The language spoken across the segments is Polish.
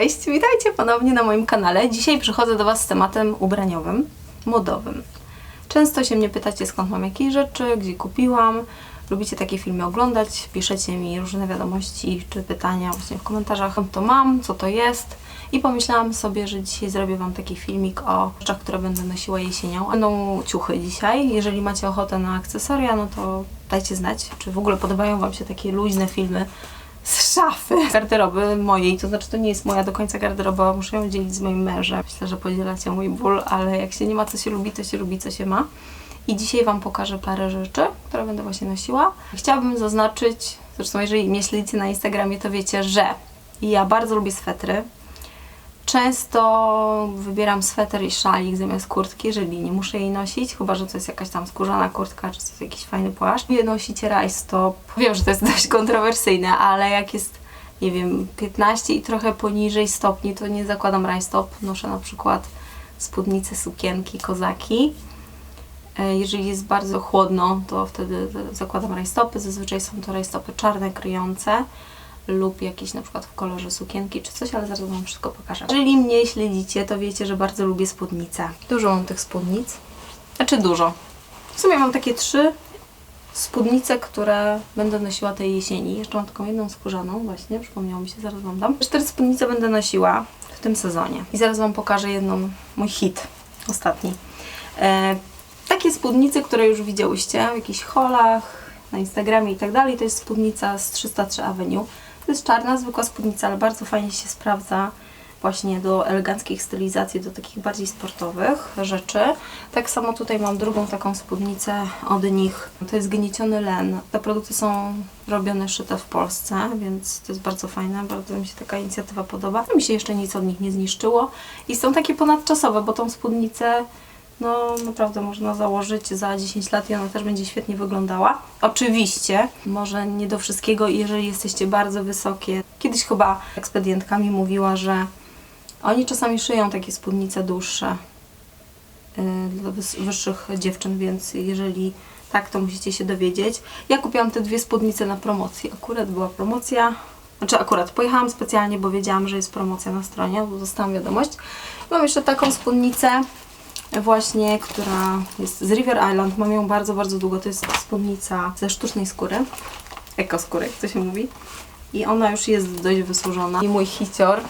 Cześć, witajcie ponownie na moim kanale. Dzisiaj przychodzę do Was z tematem ubraniowym, modowym. Często się mnie pytacie, skąd mam jakieś rzeczy, gdzie kupiłam. Lubicie takie filmy oglądać, piszecie mi różne wiadomości czy pytania właśnie w komentarzach, skąd to mam, co to jest. I pomyślałam sobie, że dzisiaj zrobię Wam taki filmik o rzeczach, które będę nosiła jesienią. Będą ciuchy dzisiaj. Jeżeli macie ochotę na akcesoria, no to dajcie znać, czy w ogóle podobają Wam się takie luźne filmy z szafy garderoby mojej, to znaczy to nie jest moja do końca garderoba, muszę ją dzielić z moim mężem. Myślę, że podzielacie mój ból, ale jak się nie ma co się lubi, to się lubi co się ma. I dzisiaj Wam pokażę parę rzeczy, które będę właśnie nosiła. Chciałabym zaznaczyć, zresztą jeżeli mnie śledzicie na Instagramie, to wiecie, że ja bardzo lubię swetry. Często wybieram sweter i szalik zamiast kurtki, jeżeli nie muszę jej nosić, chyba że to jest jakaś tam skórzana kurtka, czy to jest jakiś fajny płaszcz. Wy nosicie rajstop. Wiem, że to jest dość kontrowersyjne, ale jak jest, nie wiem, 15 i trochę poniżej stopni, to nie zakładam rajstop. Noszę na przykład spódnice, sukienki, kozaki. E, Jeżeli jest bardzo chłodno, to wtedy zakładam rajstopy. Zazwyczaj są to rajstopy czarne, kryjące lub jakieś na przykład w kolorze sukienki czy coś, ale zaraz Wam wszystko pokażę. Jeżeli mnie śledzicie, to wiecie, że bardzo lubię spódnice. Dużo mam tych spódnic. Znaczy dużo. W sumie mam takie trzy spódnice, które będę nosiła tej jesieni. Jeszcze mam taką jedną skórzaną właśnie, przypomniało mi się, zaraz Wam dam. Cztery spódnice będę nosiła w tym sezonie. I zaraz Wam pokażę jedną, mój hit, ostatni. E, takie spódnice, które już widziałyście w jakichś holach, na Instagramie i tak dalej, to jest spódnica z 303 Avenue. To jest czarna, zwykła spódnica, ale bardzo fajnie się sprawdza właśnie do eleganckich stylizacji, do takich bardziej sportowych rzeczy. Tak samo tutaj mam drugą taką spódnicę od nich. To jest gnieciony len. Te produkty są robione, szyte w Polsce, więc to jest bardzo fajne. Bardzo mi się taka inicjatywa podoba. Mi się jeszcze nic od nich nie zniszczyło. I są takie ponadczasowe, bo tą spódnicę no naprawdę można założyć za 10 lat i ona też będzie świetnie wyglądała. Oczywiście, może nie do wszystkiego, jeżeli jesteście bardzo wysokie. Kiedyś chyba ekspedientka mi mówiła, że oni czasami szyją takie spódnice dłuższe yy, dla wyższych dziewczyn, więc jeżeli tak, to musicie się dowiedzieć. Ja kupiłam te dwie spódnice na promocji. Akurat była promocja. Znaczy akurat pojechałam specjalnie, bo wiedziałam, że jest promocja na stronie, bo dostałam wiadomość. Mam jeszcze taką spódnicę właśnie, która jest z River Island. Mam ją bardzo, bardzo długo. To jest spódnica ze sztucznej skóry. Ekoskóry, jak to się mówi. I ona już jest dość wysłużona. I mój hicior.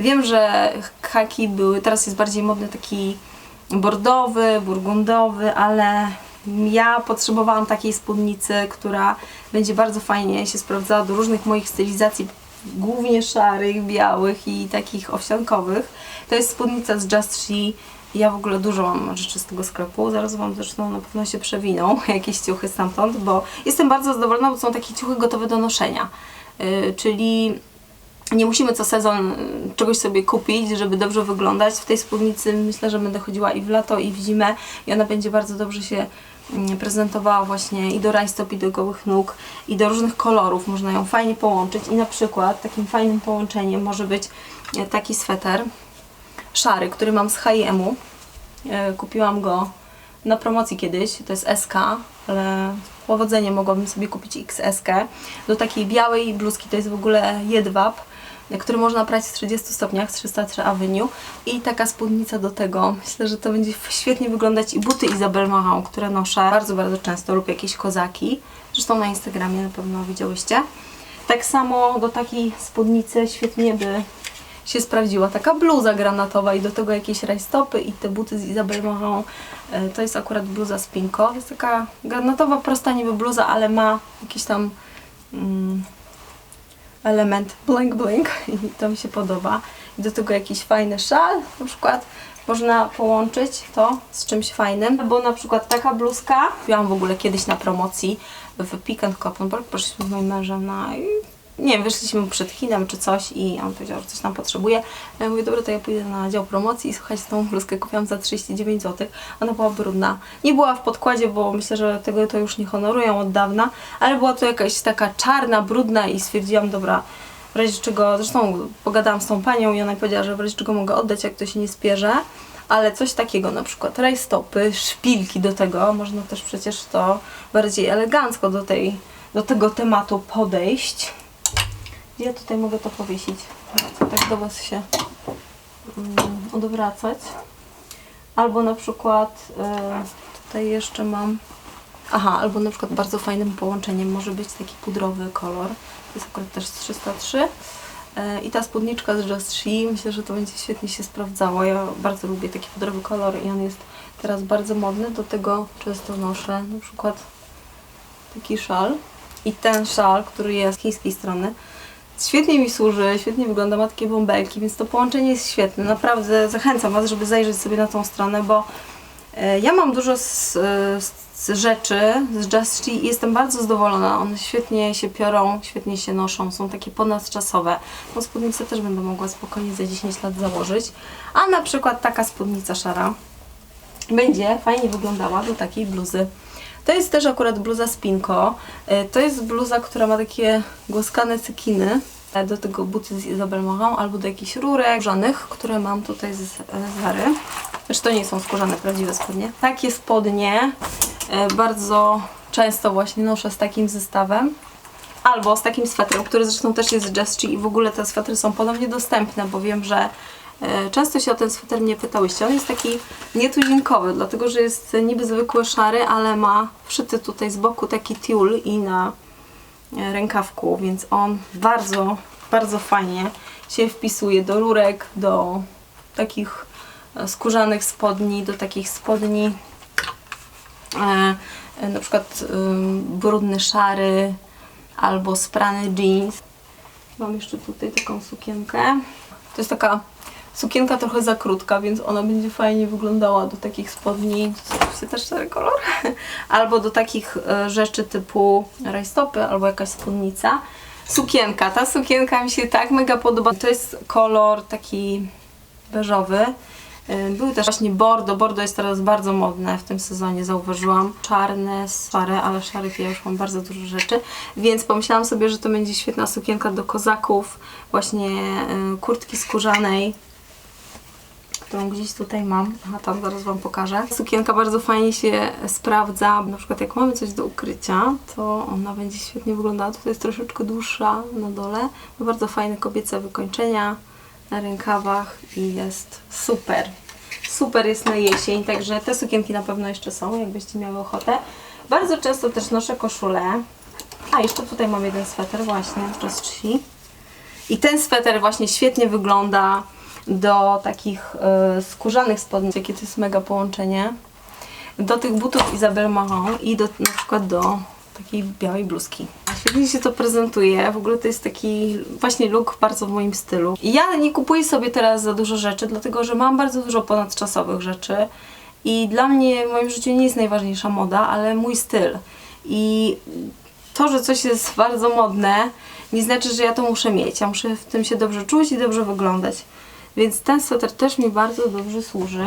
Wiem, że haki były, teraz jest bardziej modny taki bordowy, burgundowy, ale ja potrzebowałam takiej spódnicy, która będzie bardzo fajnie się sprawdzała do różnych moich stylizacji, głównie szarych, białych i takich owsiankowych. To jest spódnica z Just She. Ja w ogóle dużo mam rzeczy z tego sklepu. Zaraz Wam zresztą na pewno się przewiną jakieś ciuchy stamtąd, bo jestem bardzo zadowolona, bo są takie ciuchy gotowe do noszenia. Yy, czyli nie musimy co sezon y, czegoś sobie kupić, żeby dobrze wyglądać. W tej spódnicy myślę, że będę chodziła i w lato, i w zimę i ona będzie bardzo dobrze się mm, prezentowała właśnie i do rajstop, i do gołych nóg, i do różnych kolorów. Można ją fajnie połączyć i na przykład takim fajnym połączeniem może być e, taki sweter szary, który mam z H&M-u. E, Kupiłam go na promocji kiedyś, to jest SK, ale powodzenie mogłabym sobie kupić XS. Do takiej białej bluzki to jest w ogóle jedwab, który można prać w 30 stopniach z 303 Avenue i taka spódnica do tego. Myślę, że to będzie świetnie wyglądać i buty Isabel Marant, które noszę bardzo, bardzo często lub jakieś kozaki. Zresztą na Instagramie na pewno widziałyście. Tak samo do takiej spódnicy świetnie by się sprawdziła taka bluza granatowa i do tego jakieś rajstopy i te buty z Isabel Marant. E, To jest akurat bluza z Pinko. Jest taka granatowa, prosta niby bluza, ale ma jakiś tam mm, element bling bling i to mi się podoba. I do tego jakiś fajny szal na przykład. Można połączyć to z czymś fajnym, bo na przykład taka bluzka kupiłam w ogóle kiedyś na promocji w Pick and Koppenberg, poszliśmy z moim mężem na nie wiem, wyszliśmy przed Chinem czy coś i on powiedział, że coś tam potrzebuje. Ja mówię, dobra, to ja pójdę na dział promocji i słuchajcie, tą bluzkę kupiłam za 39 zł. Ona była brudna. Nie była w podkładzie, bo myślę, że tego to już nie honorują od dawna, ale była to jakaś taka czarna, brudna i stwierdziłam, dobra, w razie czego, zresztą pogadałam z tą panią i ona powiedziała, że w razie czego mogę oddać, jak to się nie spierze. Ale coś takiego, na przykład rajstopy, szpilki do tego, można też przecież to bardziej elegancko do, tej, do tego tematu podejść. Ja tutaj mogę to powiesić? Tak do Was się mm, odwracać. Albo na przykład e, tutaj jeszcze mam. Aha, albo na przykład bardzo fajnym połączeniem może być taki pudrowy kolor. To jest akurat też z 303. E, I ta spódniczka z Just She, myślę, że to będzie świetnie się sprawdzało. Ja bardzo lubię taki pudrowy kolor i on jest teraz bardzo modny. Do tego często noszę na przykład taki szal. I ten szal, który jest z chińskiej strony, świetnie mi służy, świetnie wygląda, ma takie bąbelki, więc to połączenie jest świetne. Naprawdę zachęcam Was, żeby zajrzeć sobie na tą stronę, bo e, ja mam dużo z, z rzeczy z Just She i jestem bardzo zadowolona. One świetnie się piorą, świetnie się noszą, są takie ponadczasowe. Tą spódnicę też będę mogła spokojnie za 10 lat założyć. A na przykład taka spódnica szara będzie fajnie wyglądała do takiej bluzy. To jest też akurat bluza Spinko. E, To jest bluza, która ma takie głaskane cekiny. E, Do tego buty z Isabel Marant albo do jakichś rurek skórzanych, które mam tutaj z z Zary. Znaczy to nie są skórzane, prawdziwe spodnie. Takie spodnie e, bardzo często właśnie noszę z takim zestawem. Albo z takim swetrem, który zresztą też jest z Just i w ogóle te swetry są ponownie dostępne, bo wiem, że e, często się o ten sweter mnie pytałyście. On jest taki nietuzinkowy, dlatego że jest niby zwykły szary, ale ma wszyty tutaj z boku taki tiul i na e, rękawku, więc on bardzo, bardzo fajnie się wpisuje do rurek, do takich e, skórzanych spodni, do takich spodni e, e, na przykład brudny szary albo sprany jeans. Mam jeszcze tutaj taką sukienkę. To jest taka sukienka trochę za krótka, więc ona będzie fajnie wyglądała do takich spodni. To też szary kolor. albo do takich e, rzeczy typu rajstopy albo jakaś spódnica. Sukienka. Ta sukienka mi się tak mega podoba. To jest kolor taki beżowy. Y, Były też właśnie bordo. Bordo jest teraz bardzo modne w tym sezonie, zauważyłam. Czarne, szare, ale szarych ja już mam bardzo dużo rzeczy. Więc pomyślałam sobie, że to będzie świetna sukienka do kozaków. Właśnie y, kurtki skórzanej którą gdzieś tutaj mam. Aha, tam zaraz Wam pokażę. Sukienka bardzo fajnie się sprawdza. Na przykład jak mamy coś do ukrycia, to ona będzie świetnie wyglądała. Tutaj jest troszeczkę dłuższa na dole. Ma bardzo fajne kobiece wykończenia na rękawach i jest super. Super jest na jesień, także te sukienki na pewno jeszcze są, jakbyście miały ochotę. Bardzo często też noszę koszulę. A, jeszcze tutaj mam jeden sweter właśnie, She. I ten sweter właśnie świetnie wygląda do takich e, skórzanych spodni, jakie to jest mega połączenie. Do tych butów Isabel Marant i do, na przykład do takiej białej bluzki. Świetnie się to prezentuje, w ogóle to jest taki właśnie look bardzo w moim stylu. Ja nie kupuję sobie teraz za dużo rzeczy, dlatego że mam bardzo dużo ponadczasowych rzeczy i dla mnie w moim życiu nie jest najważniejsza moda, ale mój styl. I to, że coś jest bardzo modne, nie znaczy, że ja to muszę mieć. Ja muszę w tym się dobrze czuć i dobrze wyglądać. Więc ten sweter też mi bardzo dobrze służy.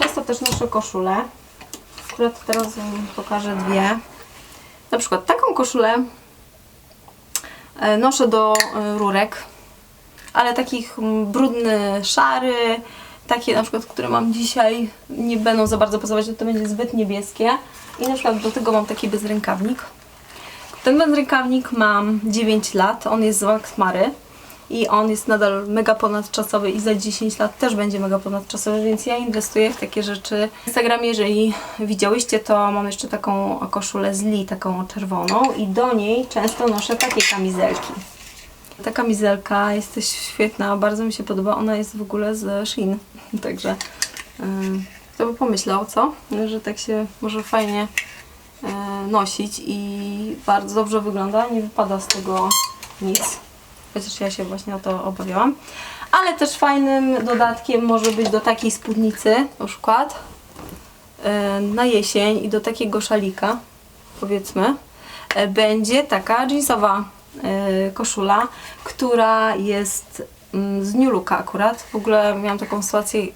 Często też noszę koszulę. Akurat teraz Wam pokażę dwie. Na przykład taką koszulę e, noszę do e, rurek, ale takich mm, brudny, szary, takie na przykład, które mam dzisiaj, nie będą za bardzo pasować, to będzie zbyt niebieskie. I na przykład do tego mam taki bezrękawnik. Ten bezrękawnik mam 9 lat, on jest z Wax Mary i on jest nadal mega ponadczasowy i za 10 lat też będzie mega ponadczasowy, więc ja inwestuję w takie rzeczy. W Instagramie, jeżeli widziałyście, to mam jeszcze taką koszulę z Lee, taką czerwoną i do niej często noszę takie kamizelki. Ta kamizelka jest też świetna, bardzo mi się podoba, ona jest w ogóle z Shein, także yy, kto by pomyślał, co? Że tak się może fajnie e, nosić i bardzo dobrze wygląda, nie wypada z tego nic. Chociaż ja się właśnie o to obawiałam. Ale też fajnym dodatkiem może być do takiej spódnicy, na przykład e, na jesień i do takiego szalika, powiedzmy, e, będzie taka jeansowa e, koszula, która jest mm, z New Looka akurat. W ogóle miałam taką sytuację,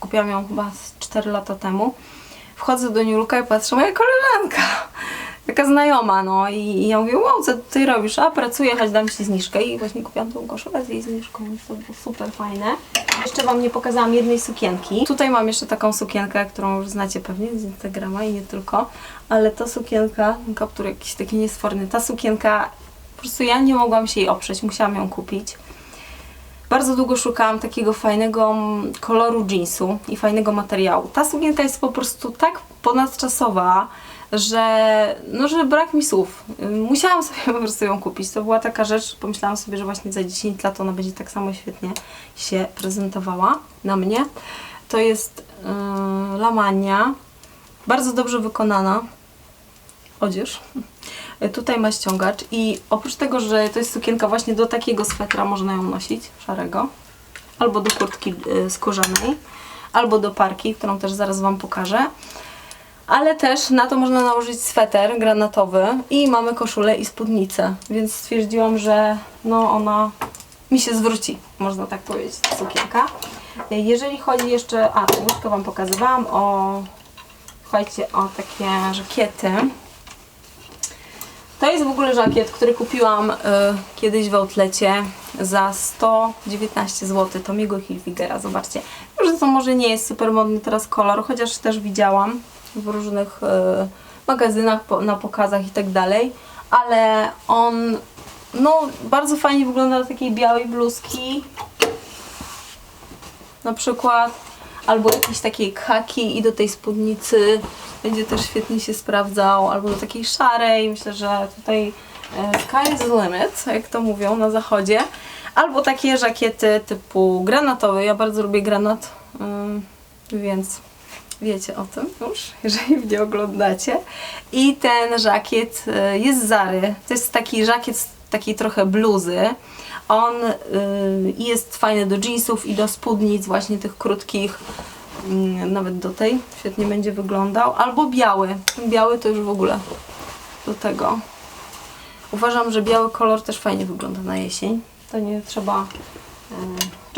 kupiłam ją chyba z 4 lata temu. Wchodzę do New Looka i patrzę, moja koleżanka, taka znajoma, no i, i ja mówię, wow, co ty robisz? A, pracuję, chodź dam Ci zniżkę i właśnie kupiłam tą koszulę z jej zniżką, więc to było super fajne. Jeszcze Wam nie pokazałam jednej sukienki. Tutaj mam jeszcze taką sukienkę, którą już znacie pewnie z Instagrama i nie tylko, ale ta sukienka, kaptur jakiś taki niesforny, ta sukienka, po prostu ja nie mogłam się jej oprzeć, musiałam ją kupić. Bardzo długo szukałam takiego fajnego mm, koloru jeansu i fajnego materiału. Ta sukienka jest po prostu tak ponadczasowa, że, no, że brak mi słów. Musiałam sobie po prostu ją kupić. To była taka rzecz, pomyślałam sobie, że właśnie za 10 lat ona będzie tak samo świetnie się prezentowała na mnie. To jest yy, Lamania, bardzo dobrze wykonana odzież. Tutaj ma ściągacz i oprócz tego, że to jest sukienka właśnie do takiego swetra można ją nosić, szarego, albo do kurtki y, skórzanej, albo do parki, którą też zaraz Wam pokażę. Ale też na to można nałożyć sweter granatowy i mamy koszulę i spódnicę, więc stwierdziłam, że no ona mi się zwróci, można tak powiedzieć, sukienka. Jeżeli chodzi jeszcze, a tę łóżkę Wam pokazywałam, o, słuchajcie, o takie żakiety. To jest w ogóle żakiet, który kupiłam y, kiedyś w outlecie za 119 zł. Tomiego Hilfigera, zobaczcie. Że to może nie jest super modny teraz kolor, chociaż też widziałam w różnych y, magazynach, na pokazach i tak dalej, ale on no bardzo fajnie wygląda do takiej białej bluzki. Na przykład, albo jakiejś takiej khaki i do tej spódnicy będzie też świetnie się sprawdzał, albo do takiej szarej, myślę, że tutaj e, sky is the limit, jak to mówią na zachodzie, albo takie żakiety typu granatowe, ja bardzo lubię granat, więc wiecie o tym już, jeżeli mnie oglądacie. I ten żakiet y, jest Zary. To jest taki żakiet z takiej trochę bluzy. On y, jest fajny do jeansów i do spódnic, właśnie tych krótkich, mm, nawet do tej. Świetnie będzie wyglądał. Albo biały. Biały to już w ogóle do tego. Uważam, że biały kolor też fajnie wygląda na jesień. To nie trzeba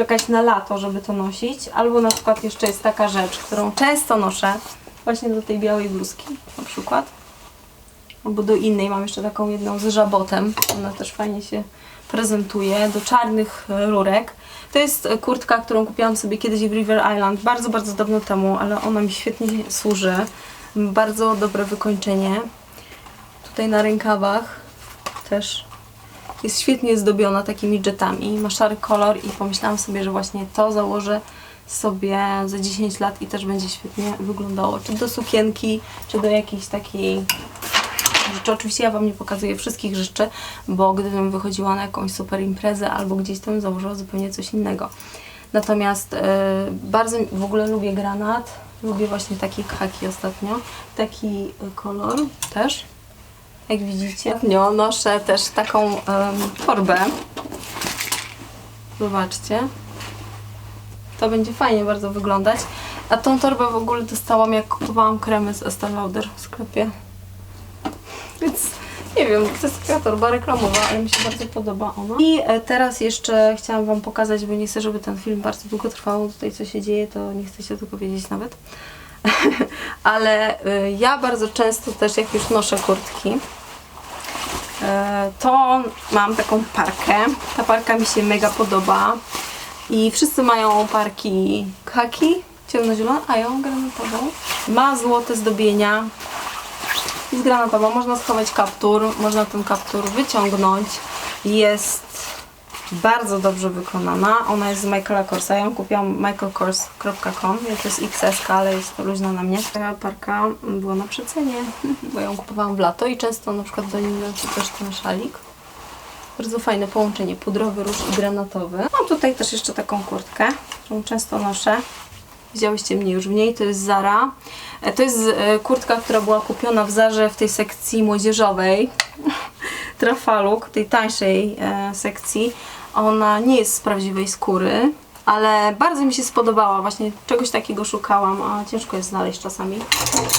czekać na lato, żeby to nosić. Albo na przykład jeszcze jest taka rzecz, którą często noszę, właśnie do tej białej bluzki na przykład. Albo do innej, mam jeszcze taką jedną z żabotem. Ona też fajnie się prezentuje. Do czarnych rurek. To jest kurtka, którą kupiłam sobie kiedyś w River Island, bardzo, bardzo dawno temu, ale ona mi świetnie służy. Bardzo dobre wykończenie. Tutaj na rękawach też jest świetnie zdobiona takimi jetami. Ma szary kolor i pomyślałam sobie, że właśnie to założę sobie za 10 lat i też będzie świetnie wyglądało. Czy do sukienki, czy do jakiejś takiej rzeczy. Oczywiście ja Wam nie pokazuję wszystkich rzeczy, bo gdybym wychodziła na jakąś super imprezę albo gdzieś tam założyła zupełnie coś innego. Natomiast e, bardzo w ogóle lubię granat. Lubię właśnie taki khaki ostatnio. Taki kolor też. Jak widzicie, ostatnio noszę też taką em, torbę. Zobaczcie. To będzie fajnie bardzo wyglądać. A tą torbę w ogóle dostałam jak kupowałam kremy z Estee Lauder w sklepie. Więc nie wiem, to jest taka torba reklamowa, ale mi się bardzo podoba ona. I e, teraz jeszcze chciałam Wam pokazać, bo nie chcę, żeby ten film bardzo długo trwał. Tutaj co się dzieje, to nie chcę się tego powiedzieć nawet. ale e, ja bardzo często też, jak już noszę kurtki, to mam taką parkę. Ta parka mi się mega podoba. I wszyscy mają parki khaki, ciemnozielone, a ja granatową. Ma złote zdobienia, jest granatowa, można schować kaptur, można ten kaptur wyciągnąć. Jest bardzo dobrze wykonana. Ona jest z Michaela Korsa. Ja ją kupiłam michaelkors.com. To jest XS, ale jest to na mnie. Ta parka była na przecenie, bo ją kupowałam w lato i często na przykład do niej też ten szalik. Bardzo fajne połączenie, pudrowy róż i granatowy. Mam tutaj też jeszcze taką kurtkę, którą często noszę. Widziałyście mnie już w niej, to jest Zara. E, To jest e, kurtka, która była kupiona w Zarze w tej sekcji młodzieżowej. Trafaluk, tej tańszej e, sekcji. Ona nie jest z prawdziwej skóry, ale bardzo mi się spodobała. Właśnie czegoś takiego szukałam, a ciężko jest znaleźć czasami.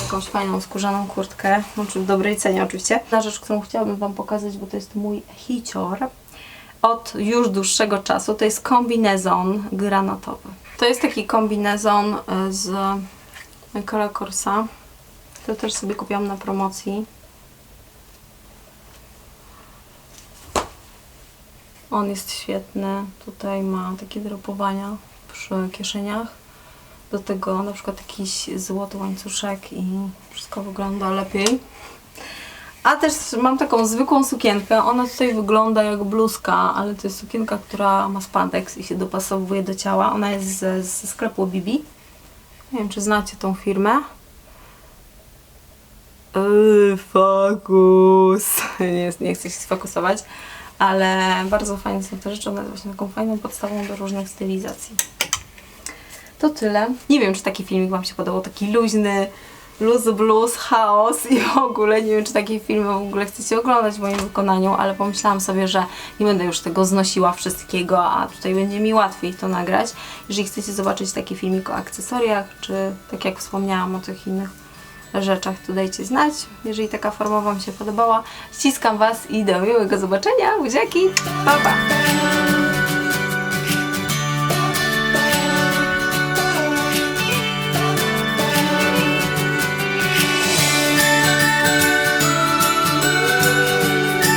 Jakąś fajną skórzaną kurtkę, znaczy w dobrej cenie oczywiście. Na rzecz, którą chciałabym Wam pokazać, bo to jest mój hicior od już dłuższego czasu. To jest kombinezon granatowy. To jest taki kombinezon y, z Michaela Korsa. To też sobie kupiłam na promocji. On jest świetny. Tutaj ma takie dropowania przy kieszeniach. Do tego na przykład jakiś złoty łańcuszek i wszystko wygląda lepiej. A też mam taką zwykłą sukienkę. Ona tutaj wygląda jak bluzka, ale to jest sukienka, która ma spandex i się dopasowuje do ciała. Ona jest ze, ze sklepu Bibi. Nie wiem, czy znacie tą firmę. Yy, fokus. Nie, nie chcę się sfokusować, ale bardzo fajne są te rzeczy. Jest właśnie taką fajną podstawą do różnych stylizacji. To tyle. Nie wiem, czy taki filmik Wam się podobał, taki luźny, luz blues, chaos i w ogóle nie wiem, czy takie filmy w ogóle chcecie oglądać w moim wykonaniu, ale pomyślałam sobie, że nie będę już tego znosiła wszystkiego, a tutaj będzie mi łatwiej to nagrać. Jeżeli chcecie zobaczyć taki filmik o akcesoriach, czy tak jak wspomniałam o tych innych rzeczach, to dajcie znać. Jeżeli taka forma Wam się podobała, ściskam Was i do miłego zobaczenia. Buziaki, pa pa!